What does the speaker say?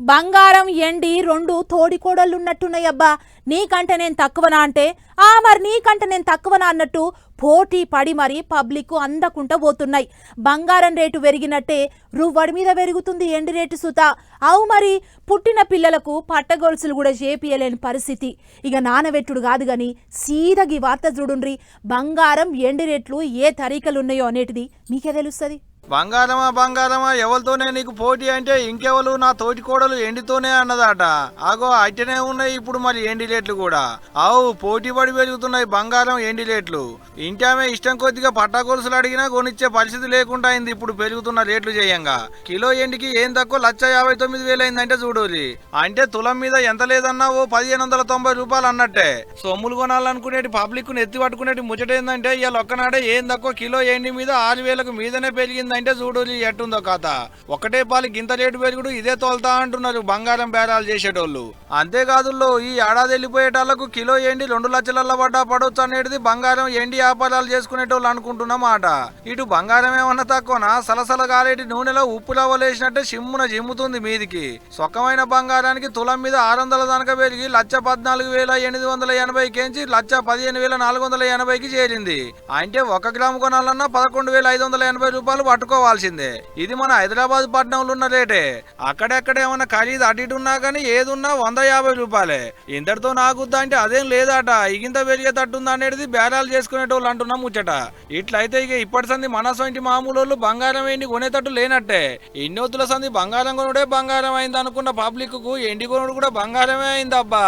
బంగారం ఎండి రెండు తోడికోడళ్ళున్నట్టున్నాయబ్బా నీకంటే నేను తక్కువనా అంటే? ఆ మరి నీకంటే నేను తక్కువనా అన్నట్టు పోటీ పడి మరి పబ్లిక్ అందకుండా పోతున్నాయి. బంగారం రేటు పెరిగినట్టే రువ్వడి మీద పెరుగుతుంది ఎండి రేటు సుత. అవు మరి పుట్టిన పిల్లలకు పట్టగొలుసులు కూడా చేపియలేని పరిస్థితి. ఇక నానబెట్టుడు కాదు గాని సీదగి వార్త చూడుండ్రి. బంగారం ఎండి రేట్లు ఏ తరీకలు ఉన్నాయో అనేటిది మీకే తెలుస్తుంది. బంగారమా బంగారమా ఎవరితోనే నీకు పోటీ అంటే ఇంకెవరు నా తోటి కోడలు ఎండితోనే అన్నదాట. ఆగో అట్టనే ఉన్నాయి ఇప్పుడు మరి ఎండి రేట్లు కూడా. ఆవు పోటీ పడి పెరుగుతున్నాయి బంగారం ఎండి రేట్లు ఇంటామె ఇష్టం కొద్దిగా పట్టగొలుసులు అడిగినా కొనిచ్చే పరిస్థితి లేకుండా అయింది ఇప్పుడు పెరుగుతున్న రేట్లు చేయంగా. కిలో ఎండికి ఏం తక్కువ? లక్ష యాభై తొమ్మిది వేలు అయిందంటే చూడూరి. అంటే తులం మీద ఎంత లేదన్నా ఓ పదిహేను వందల తొంభై రూపాయలు అన్నట్టే. సొమ్ములు కొనాలనుకునేటి పబ్లిక్ను ఎత్తి పట్టుకునేటి ముచ్చట ఏంటంటే ఇవాళ ఒక్కనాడే ఏం తక్కువ? కిలో ఎండి మీద ఆరు వేలకు మీదనే పెరిగింది పెరిగిందంటే చూడు ఎట్టుందో కథ. ఒకటే పాలు గింత రేటు పెరుగుడు ఇదే తోలుతా అంటున్నారు బంగారం బేరాలు చేసేటోళ్ళు. అంతేకాదు ఈ ఏడాది వెళ్ళిపోయేటాళ్ళకు కిలో ఎండి రెండు లక్షలల్ల పడ్డా పడవచ్చు అనేది బంగారం ఎండి వ్యాపారాలు చేసుకునేటోళ్ళు అనుకుంటున్నమాట ఇటు బంగారం ఏమన్నా తక్కువనా? సలసల గారేటి నూనెలో ఉప్పు లవలేసినట్టే సిమ్మున జిమ్ముతుంది మీదికి. సొక్కమైన బంగారానికి తులం మీద ఆరు వందల దానక పెరిగి లక్ష పద్నాలుగు వేల ఎనిమిది వందల ఎనభై కేంచి లక్ష పదిహేను వేల నాలుగు వందల ఎనభైకి చేరింది. అంటే ఒక గ్రాము కొనాలన్నా పదకొండు వేల ఐదు వందల ఎనభై రూపాయలు పట్టుకోవాల్సిందే. ఇది మన హైదరాబాద్ పట్టణంలో ఉన్న రేటే. అక్కడెక్కడ ఏమన్నా ఖరీదు అటు ఇటు ఉన్నా కానీ ఏదున్నా వంద యాభై రూపాయలే. ఇంతటితో నాకుద్దా అంటే అదేం లేదట. ఇగింత పెరిగేటట్టుందా అనేది బేరాలు చేసుకునేటోళ్ళు అంటున్నాం ముచ్చట. ఇట్లయితే ఇక ఇప్పటి సంది మన సొంటి మామూలు వాళ్ళు బంగారం ఏంటి కొనేటట్టు లేనట్టే. ఇన్నొత్తుల సంది బంగారం కొనుడే బంగారం అయింది అనుకున్న పబ్లిక్కు ఎండి కొనుడు కూడా బంగారమే అయిందబ్బా.